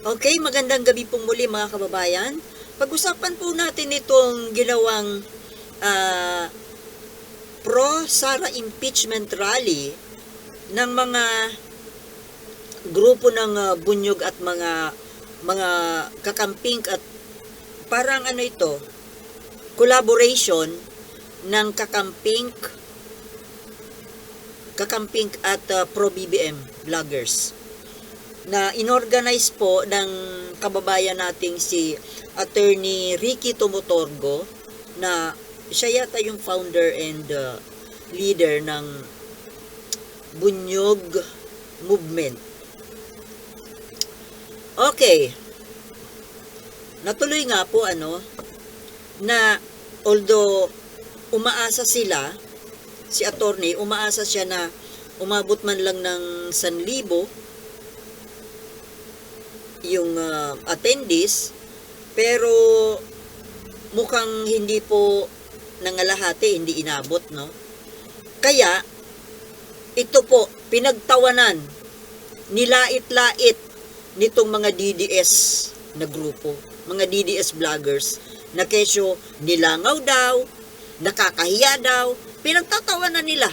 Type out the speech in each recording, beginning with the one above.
Okay, magandang gabi pong muli mga kababayan. Pag-usapan po natin itong ginawang ah, pro-Sara impeachment rally ng mga grupo ng ah, bunyog at mga mga kakamping at parang ano ito, collaboration ng kakamping kakamping at ah, pro-BBM vloggers na inorganize po ng kababayan nating si Attorney Ricky Tumutorgo na siya yata yung founder and uh, leader ng Bunyog Movement. Okay. Natuloy nga po ano na although umaasa sila si attorney umaasa siya na umabot man lang ng 1,000 yung ah, attendees pero mukhang hindi po nangalahati, hindi inabot, no? Kaya, ito po, pinagtawanan, nilait-lait nitong mga DDS na grupo, mga DDS vloggers, na kesyo nilangaw daw, nakakahiya daw, pinagtatawanan nila,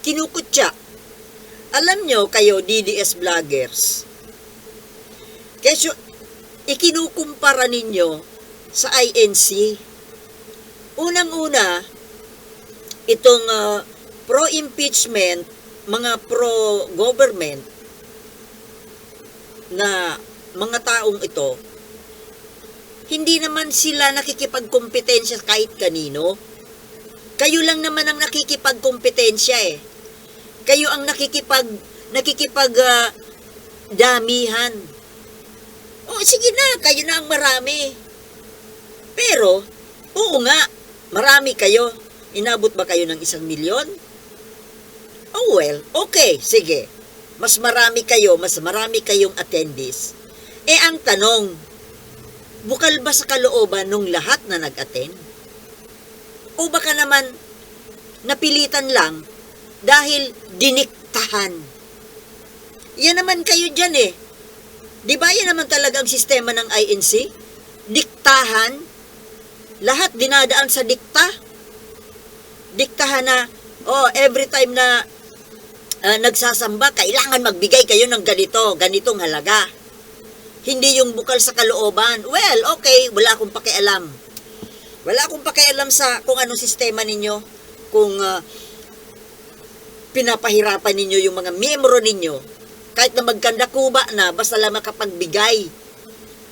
kinukutya. Alam nyo kayo, DDS vloggers, Kesyo, ikinukumpara ninyo sa INC. Unang-una, itong ah, pro-impeachment, mga pro-government na mga taong ito, hindi naman sila nakikipagkompetensya kahit kanino. Kayo lang naman ang nakikipagkompetensya eh. Kayo ang nakikipag nakikipag ah, damihan. Oh, sige na, kayo na ang marami. Pero, oo nga, marami kayo. Inabot ba kayo ng isang milyon? Oh well, okay, sige. Mas marami kayo, mas marami kayong attendees. Eh ang tanong, bukal ba sa kalooban nung lahat na nag-attend? O baka naman napilitan lang dahil diniktahan? Yan naman kayo dyan eh. Di ba yan naman talaga ang sistema ng INC? Diktahan. Lahat dinadaan sa dikta. Diktahan na, oh, every time na ah, nagsasamba, kailangan magbigay kayo ng ganito, ganitong halaga. Hindi yung bukal sa kalooban. Well, okay, wala akong pakialam. Wala akong pakialam sa kung anong sistema ninyo, kung ah, pinapahirapan ninyo yung mga miyembro ninyo, kahit na magkanda kuba na, basta lang makapagbigay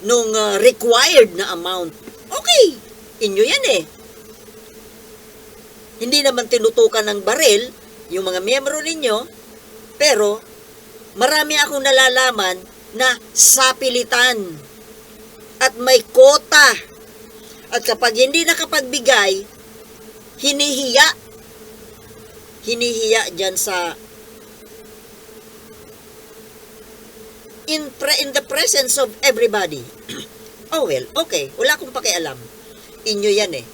nung ah, required na amount. Okay, inyo yan eh. Hindi naman tinutukan ng baril yung mga miyembro ninyo, pero marami akong nalalaman na sapilitan at may kota. At kapag hindi nakapagbigay, hinihiya. Hinihiya dyan sa in, pre- in the presence of everybody. oh well, okay. Wala akong pakialam. Inyo yan eh.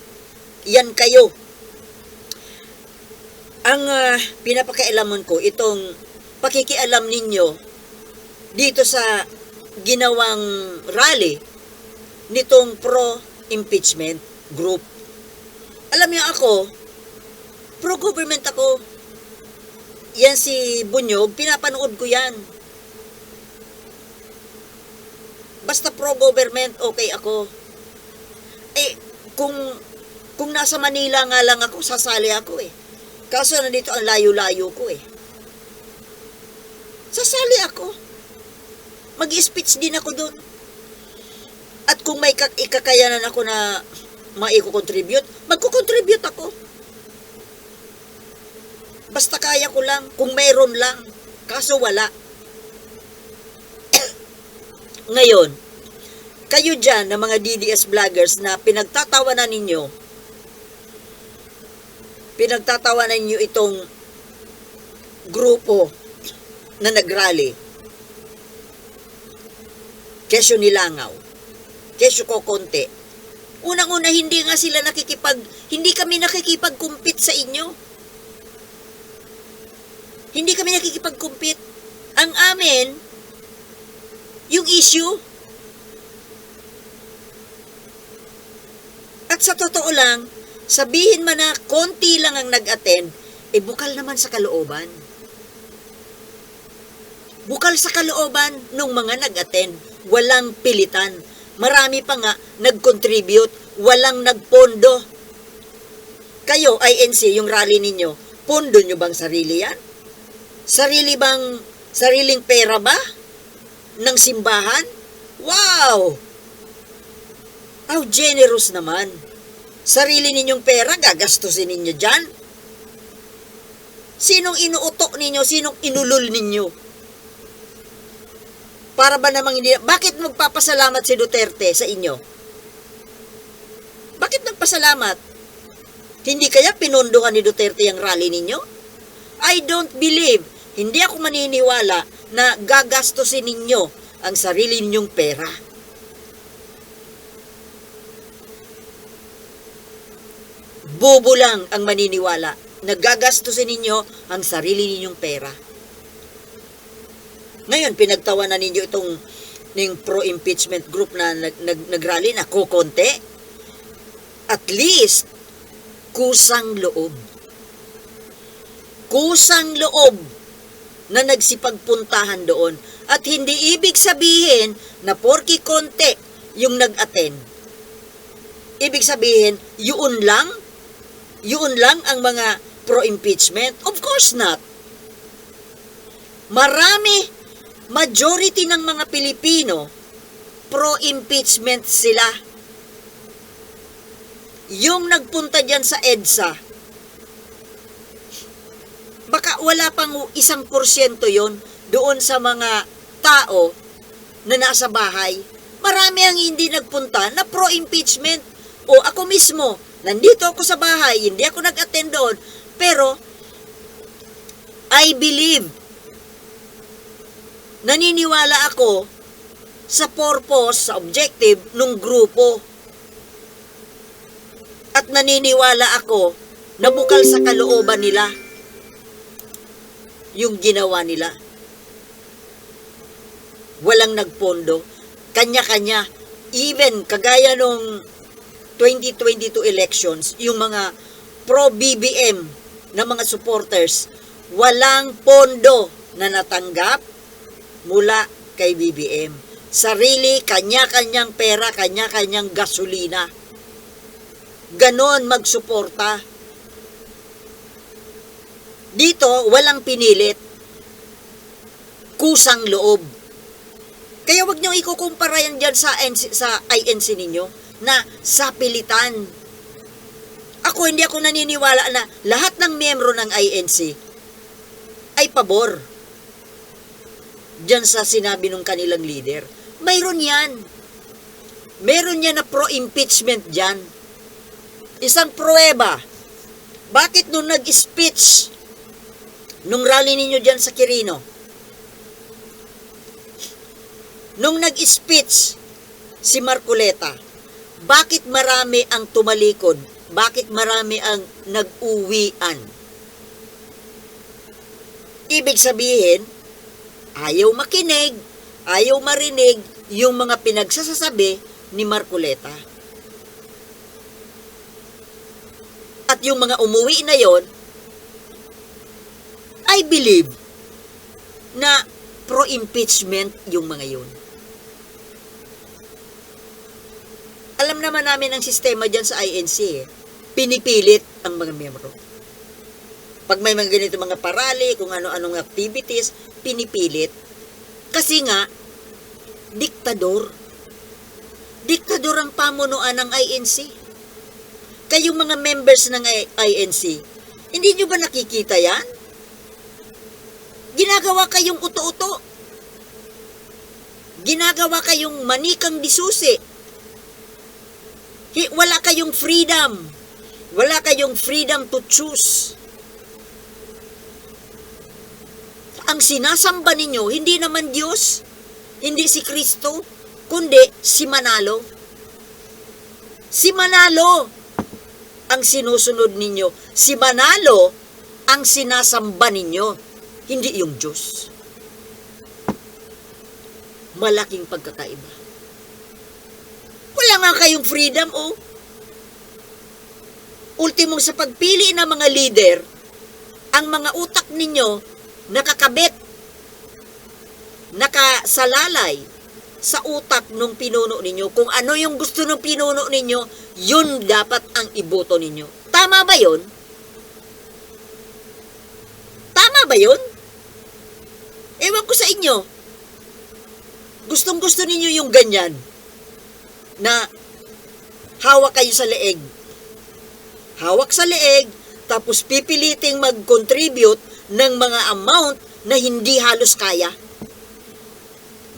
Yan kayo. Ang ah, pinapakialaman ko, itong pakikialam ninyo dito sa ginawang rally nitong pro-impeachment group. Alam niyo ako, pro-government ako. Yan si Bunyog, pinapanood ko yan. Basta pro-government, okay ako. Eh, kung, kung nasa Manila nga lang ako, sasali ako eh. Kaso nandito ang layo-layo ko eh. Sasali ako. Mag-speech din ako doon. At kung may kak- ikakayanan ako na maiko-contribute, magko-contribute ako. Basta kaya ko lang, kung mayroon lang. Kaso wala. Ngayon, kayo dyan na mga DDS vloggers na pinagtatawanan ninyo, pinagtatawanan ninyo itong grupo na nagrally. Kesyo nilangaw. Kesyo kokonte. Unang-una, hindi nga sila nakikipag, hindi kami nakikipag-compete sa inyo. Hindi kami nakikipag-compete. Ang amin, yung issue. At sa totoo lang, sabihin man na konti lang ang nag-attend, eh bukal naman sa kalooban. Bukal sa kalooban nung mga nag-attend, walang pilitan. Marami pa nga nag-contribute, walang nagpondo. Kayo, INC, yung rally ninyo, pondo nyo bang sarili yan? Sarili bang, sariling pera ba? Ng simbahan? Wow! How generous naman. Sarili ninyong pera, gagastusin ninyo dyan. Sinong inuutok ninyo? Sinong inulol ninyo? Para ba namang hindi... Bakit magpapasalamat si Duterte sa inyo? Bakit nagpasalamat? Hindi kaya pinundukan ni Duterte ang rally ninyo? I don't believe, hindi ako maniniwala na gagastusin ninyo ang sarili ninyong pera. Bobo lang ang maniniwala na gagastusin ninyo ang sarili ninyong pera. Ngayon, pinagtawanan ninyo itong ng pro-impeachment group na nag, nag, nagrally na kukonte. At least, kusang loob. Kusang loob na nagsipagpuntahan doon. At hindi ibig sabihin na porki konti yung nag-attend. Ibig sabihin, yun lang, yun lang ang mga pro-impeachment? Of course not. Marami, majority ng mga Pilipino, pro-impeachment sila. Yung nagpunta dyan sa EDSA, baka wala pang isang porsyento yon doon sa mga tao na nasa bahay. Marami ang hindi nagpunta na pro-impeachment. O ako mismo, nandito ako sa bahay, hindi ako nag-attend doon. Pero, I believe, naniniwala ako sa purpose, sa objective ng grupo. At naniniwala ako na bukal sa kalooban nila yung ginawa nila. Walang nagpondo. Kanya-kanya. Even kagaya nung 2022 elections, yung mga pro-BBM na mga supporters, walang pondo na natanggap mula kay BBM. Sarili, kanya-kanyang pera, kanya-kanyang gasolina. Ganon magsuporta. Dito, walang pinilit. Kusang loob. Kaya wag niyo ikukumpara yan dyan sa, NC, sa INC ninyo na sa pilitan. Ako, hindi ako naniniwala na lahat ng miyembro ng INC ay pabor dyan sa sinabi ng kanilang leader. Mayroon yan. Meron yan na pro-impeachment dyan. Isang pruweba. Bakit nung nag-speech nung rally ninyo dyan sa Quirino, nung nag-speech si Marcoleta, bakit marami ang tumalikod? Bakit marami ang nag-uwian? Ibig sabihin, ayaw makinig, ayaw marinig yung mga pinagsasasabi ni Marcoleta. At yung mga umuwi na yon, I believe na pro-impeachment yung mga yun. Alam naman namin ang sistema dyan sa INC. Eh. Pinipilit ang mga miyembro. Pag may mga ganito mga parali, kung ano-anong activities, pinipilit. Kasi nga, diktador. Diktador ang pamunuan ng INC. Kayong mga members ng INC, hindi nyo ba nakikita yan? Ginagawa kayong uto-uto. Ginagawa kayong manikang disusi. Wala kayong freedom. Wala kayong freedom to choose. Ang sinasamba ninyo, hindi naman Diyos, hindi si Kristo, kundi si Manalo. Si Manalo ang sinusunod ninyo. Si Manalo ang sinasamba ninyo, hindi yung Diyos. Malaking pagkakaiba. Wala nga kayong freedom, oh. ultimong sa pagpili ng mga leader, ang mga utak ninyo nakakabit, nakasalalay sa utak ng pinuno ninyo. Kung ano yung gusto ng pinuno ninyo, yun dapat ang iboto ninyo. Tama ba yun? Tama ba yun? Ewan ko sa inyo. Gustong gusto ninyo yung ganyan na hawak kayo sa leeg. Hawak sa leeg, tapos pipiliting mag-contribute ng mga amount na hindi halos kaya.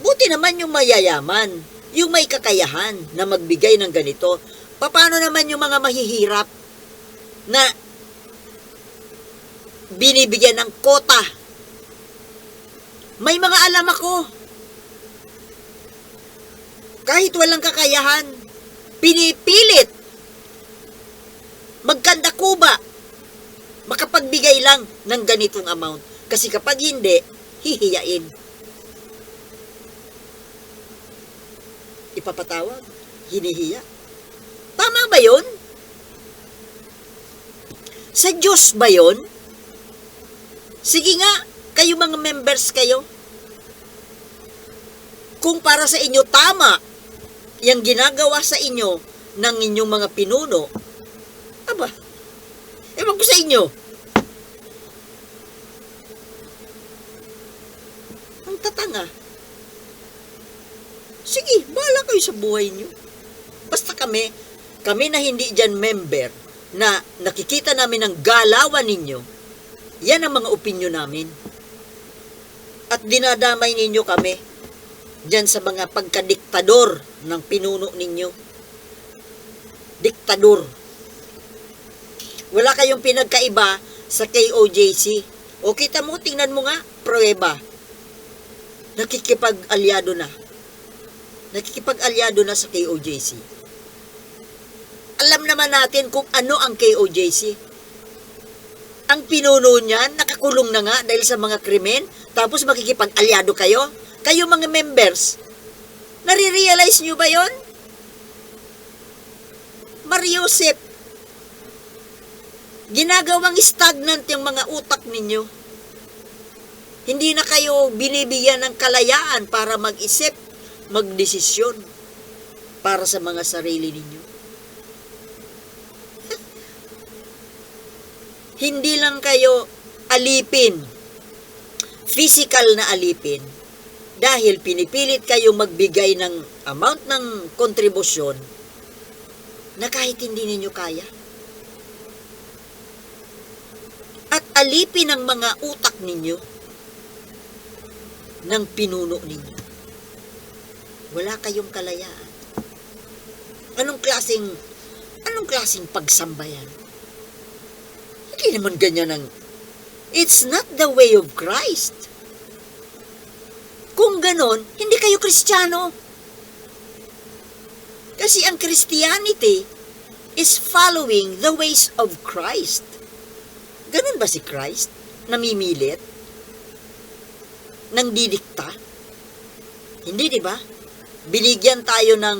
Buti naman yung mayayaman, yung may kakayahan na magbigay ng ganito. Paano naman yung mga mahihirap na binibigyan ng kota? May mga alam ako. Kahit walang kakayahan, pinipilit magkanda kuba makapagbigay lang ng ganitong amount. Kasi kapag hindi, hihiyain. Ipapatawag, hinihiya. Tama ba yun? Sa Diyos ba yun? Sige nga, kayo mga members kayo. Kung para sa inyo tama, yung ginagawa sa inyo ng inyong mga pinuno, aba, ewan ko sa inyo. Ang tatanga. Sige, bahala kayo sa buhay nyo. Basta kami, kami na hindi dyan member, na nakikita namin ang galawan ninyo, yan ang mga opinyon namin. At dinadamay ninyo kami dyan sa mga pagkadiktador ng pinuno ninyo. Diktador. Wala kayong pinagkaiba sa KOJC. O kita mo, tingnan mo nga, prueba. Nakikipag-alyado na. Nakikipag-alyado na sa KOJC. Alam naman natin kung ano ang KOJC. Ang pinuno niyan, nakakulong na nga dahil sa mga krimen, tapos makikipag-alyado kayo? Kayo mga members, nare-realize nyo ba yon? Mariusip, ginagawang stagnant yung mga utak ninyo. Hindi na kayo binibigyan ng kalayaan para mag-isip, magdesisyon para sa mga sarili ninyo. Hindi lang kayo alipin, physical na alipin, dahil pinipilit kayo magbigay ng amount ng kontribusyon na kahit hindi ninyo kaya. At alipin ang mga utak ninyo ng pinuno ninyo. Wala kayong kalayaan. Anong klasing anong klasing pagsambayan? Hindi naman ganyan ang It's not the way of Christ. Kung ganon, hindi kayo kristyano. Kasi ang Christianity is following the ways of Christ. Ganon ba si Christ? Namimilit? Nang didikta? Hindi, di ba? Binigyan tayo ng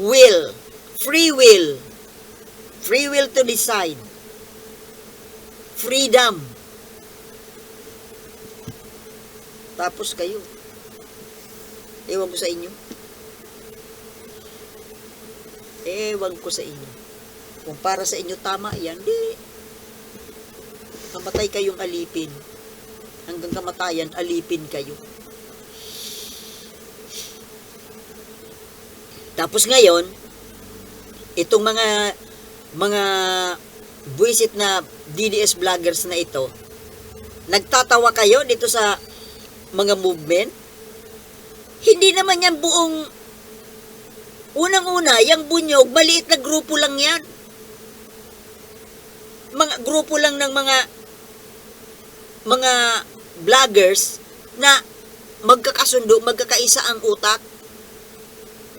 will, free will, free will to decide, freedom. Tapos kayo, ewan ko sa inyo. Ewan ko sa inyo. Kung para sa inyo tama yan, di. Kamatay kayong alipin. Hanggang kamatayan, alipin kayo. Tapos ngayon, itong mga mga buwisit na DDS vloggers na ito, nagtatawa kayo dito sa mga movement? Hindi naman yan buong unang-una, yung bunyog, maliit na grupo lang yan. Mga grupo lang ng mga mga vloggers na magkakasundo, magkakaisa ang utak.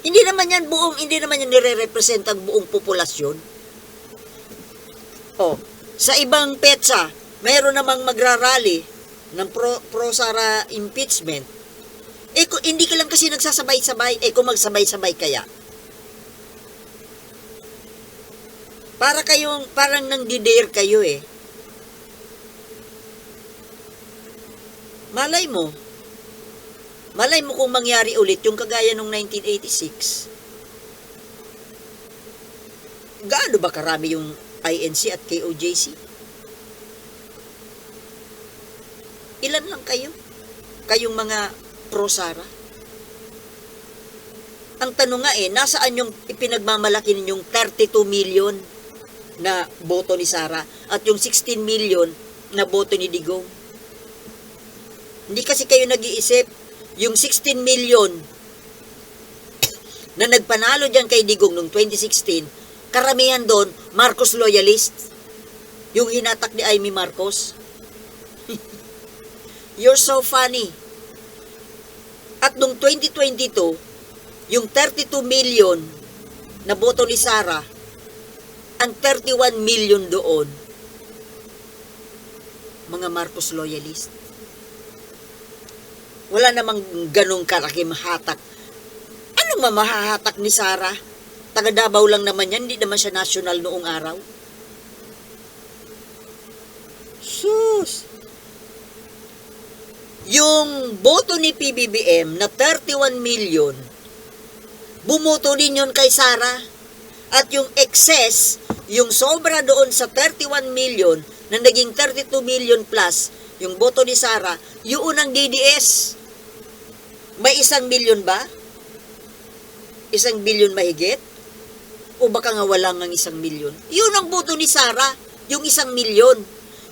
Hindi naman yan buong, hindi naman yan nire-represent ang buong populasyon. Oh, sa ibang petsa, mayroon namang magrarally ng pro, pro Sara impeachment. Eh, kung hindi ka lang kasi nagsasabay-sabay, eh kung magsabay-sabay kaya. Para kayong, parang nang dare kayo eh. Malay mo. Malay mo kung mangyari ulit yung kagaya nung 1986. Gaano ba karami yung INC at KOJC? Ilan lang kayo? Kayong mga pro-Sara? Ang tanong nga eh, nasaan yung ipinagmamalaki ninyong 32 million na boto ni Sara at yung 16 million na boto ni Digong? Hindi kasi kayo nag-iisip, yung 16 million na nagpanalo dyan kay Digong noong 2016, karamihan doon, Marcos loyalist. Yung hinatak ni Amy Marcos. You're so funny. At noong 2022, yung 32 million na boto ni Sara, ang 31 million doon, mga Marcos loyalist. Wala namang ganong karakim hatak. Anong mamahahatak ni Sara? Taga Davao lang naman yan, hindi naman siya national noong araw. Sus! Yung boto ni PBBM na 31 million, bumoto din yun kay Sara. At yung excess, yung sobra doon sa 31 million na naging 32 million plus, yung boto ni Sara, yung unang DDS. May isang milyon ba? Isang bilyon mahigit? O baka nga wala ng isang milyon? Yun ang boto ni Sara, yung isang milyon.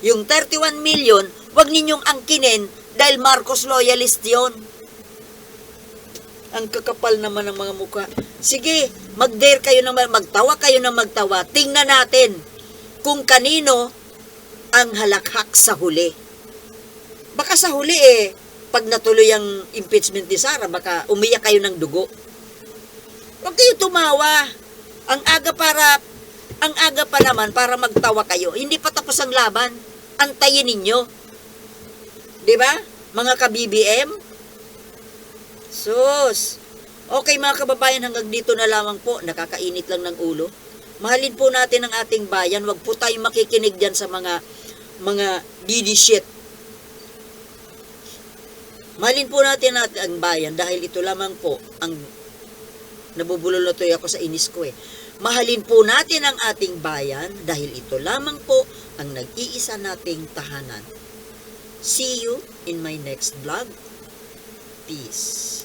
Yung 31 million, wag ninyong angkinin dahil Marcos loyalist yon. Ang kakapal naman ng mga mukha. Sige, mag-dare kayo na magtawa kayo na magtawa. Tingnan natin kung kanino ang halakhak sa huli. Baka sa huli eh, pag natuloy ang impeachment ni Sara, baka umiyak kayo ng dugo. Huwag kayo tumawa. Ang aga para, ang aga pa naman para magtawa kayo. Hindi pa tapos ang laban. Antayin ninyo. Di ba? Mga ka-BBM? Sus! Okay mga kababayan, hanggang dito na lamang po. Nakakainit lang ng ulo. Mahalin po natin ang ating bayan. Huwag po tayong makikinig dyan sa mga mga didi shit. Mahalin po natin natin ang bayan dahil ito lamang po ang nabubulol na tuloy ako sa inis ko eh. Mahalin po natin ang ating bayan dahil ito lamang po ang nag-iisa nating tahanan. See you in my next vlog. Peace.